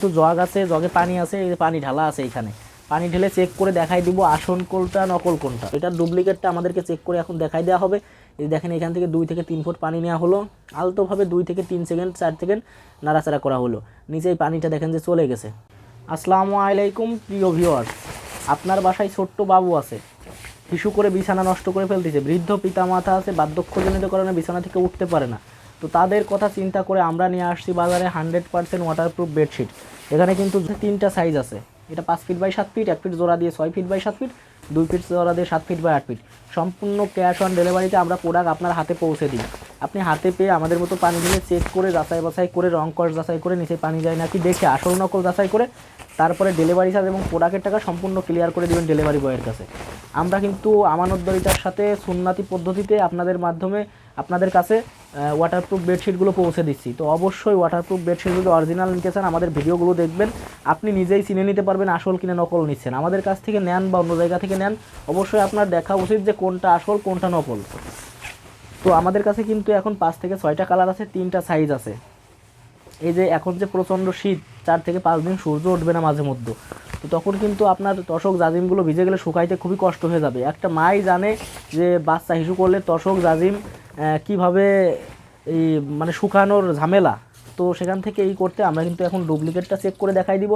একটু জগ আছে, জগে পানি আছে, এই যে পানি ঢালা আছে এখানে পানি ঢেলে চেক করে দেখাই দিব আসন কোনটা, নকল কোনটা। এটা ডুপ্লিকেটটা আমাদেরকে চেক করে এখন দেখাই দেওয়া হবে। এই দেখেন এখান থেকে দুই থেকে তিন ফুট পানি নেওয়া হলো। আলতোভাবে দুই থেকে তিন সেকেন্ড, চার সেকেন্ড নাড়াচাড়া করা হলো। নিচেই পানিটা দেখেন যে চলে গেছে। আসসালামু আলাইকুম, প্রিয় ভিউয়ার্স আপনার বাসায় ছোট্ট বাবু আছে। শিশু করে বিছানা নষ্ট করে ফেলতেছে। বৃদ্ধ পিতা পিতামাতা আছে, বার্ধক্যজনিত কারণে বিছানা থেকে উঠতে পারে না। তো তাদের কথা চিন্তা করে আমরা নিয়ে আসছি বাজারে হান্ড্রেড পার্সেন্ট ওয়াটারপ্রুফ বেডশিট এখানে কিন্তু তিনটা সাইজ আছে। এটা পাঁচ ফিট বাই সাত ফিট এক ফিট জোড়া দিয়ে ছয় ফিট বাই সাত ফিট দুই ফিট জোড়া দিয়ে সাত ফিট বাই আট ফিট সম্পূর্ণ ক্যাশ অন ডেলিভারিতে আমরা প্রোডাক্ট আপনার হাতে পৌঁছে দিই। আপনি হাতে পেয়ে আমাদের মতো পানি দিয়ে চেক করে, যাচাই বাছাই করে, রং কস যাচাই করে, নিচে পানি যায় নাকি দেখে, আসল নকল যাচাই করে, তারপরে ডেলিভারি চার্জ এবং প্রোডাক্টের টাকা সম্পূর্ণ ক্লিয়ার করে দেবেন ডেলিভারি বয়ের কাছে। আমরা কিন্তু আমানতদারিতার সাথে সুন্নাতি পদ্ধতিতে আপনাদের মাধ্যমে আপনাদের কাছে ওয়াটারপ্রুফ বেডশিটগুলো পৌঁছে দিচ্ছি। তো অবশ্যই ওয়াটারপ্রুফ বেডশিট যদি অরিজিনাল নিতে চান আমাদের ভিডিওগুলো দেখবেন। আপনি নিজেই চিনে নিতে পারবেন আসল কিনে নকল নিচ্ছেন। আমাদের কাছ থেকে নেন বা অন্য জায়গা থেকে নেন, অবশ্যই আপনার দেখা উচিত যে কোনটা আসল, কোনটা নকল। তো আমাদের কাছে কিন্তু এখন পাঁচ থেকে ছয়টা কালার আছে, তিনটা সাইজ আছে। এই যে এখন যে প্রচণ্ড শীত, চার থেকে পাঁচ দিন সূর্য উঠবে না মাঝে মধ্যে। তো তখন কিন্তু আপনার তশক জাজিমগুলো ভিজে গেলে শুকাইতে খুবই কষ্ট হয়ে যাবে। একটা মাই জানে যে বাচ্চা হিসু করলে তশক জাজিম কীভাবে এই মানে শুকানোর ঝামেলা তো সেখান থেকে এই করতে আমরা কিন্তু এখন ডুপ্লিকেটটা চেক করে দেখাই দিব।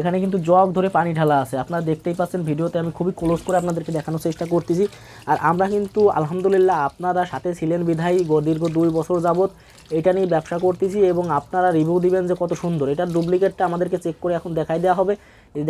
এখানে কিন্তু জগ ধরে পানি ঢালা আছে। আপনারা দেখতেই পাচ্ছেন ভিডিওতে আমি খুবই ক্লোজ করে আপনাদেরকে দেখানোর চেষ্টা করতেছি। আর আমরা কিন্তু আলহামদুলিল্লাহ আপনারা সাথে ছিলেন বিধায়ী দীর্ঘ দুই বছর যাবত এটা নিয়ে ব্যবসা করতেছি এবং আপনারা রিভিউ দিবেন যে কত সুন্দর। এটার ডুপ্লিকেটটা আমাদেরকে চেক করে এখন দেখাই দেওয়া হবে।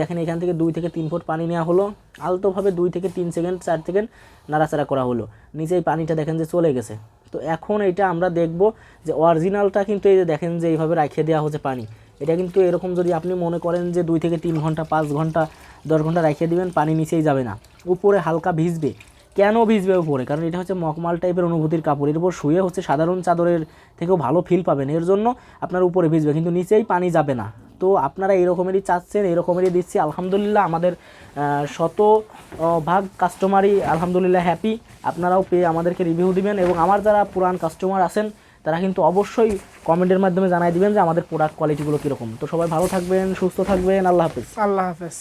দেখেন এখান থেকে দুই থেকে তিন ফুট পানি নেওয়া হলো। আলতোভাবে দুই থেকে তিন সেকেন্ড, চার সেকেন্ড নাড়াচাড়া করা হলো। নিচেই পানিটা দেখেন যে চলে গেছে। তো এখন এটা আমরা দেখব যে অরিজিনালটা কিন্তু এই যে দেখেন যে এইভাবে রাখিয়ে দেওয়া হচ্ছে পানি। এটা কিন্তু এরকম যদি আপনি মনে করেন যে দুই থেকে তিন ঘণ্টা, পাঁচ ঘণ্টা, দশ ঘণ্টা রাখিয়ে দিবেন, পানি নিচেই যাবে না। উপরে হালকা ভিজবে। কেন ভিজবে উপরে? কারণ এটা হচ্ছে মকমাল টাইপের অনুভূতির কাপড়। এর উপর শুয়ে হচ্ছে সাধারণ চাদরের থেকেও ভালো ফিল পাবেন। এর জন্য আপনার উপরে ভিজবে, কিন্তু নিচেই পানি যাবে না। তো আপনারা এরকমেরই চাচ্ছেন, এরকমেরই দিচ্ছি। আলহামদুলিল্লাহ আমাদের শত ভাগ কাস্টমারই আলহামদুলিল্লাহ হ্যাপি আপনারাও পেয়ে আমাদেরকে রিভিউ দিবেন এবং আমার যারা পুরান কাস্টমার আছেন, তারা কিন্তু অবশ্যই কমেন্টের মাধ্যমে জানাই দিবেন যে আমাদের প্রোডাক্ট কোয়ালিটিগুলো কীরকম। তো সবাই ভালো থাকবেন, সুস্থ থাকবেন, আল্লাহ হাফেজ। আল্লাহ হাফেজ।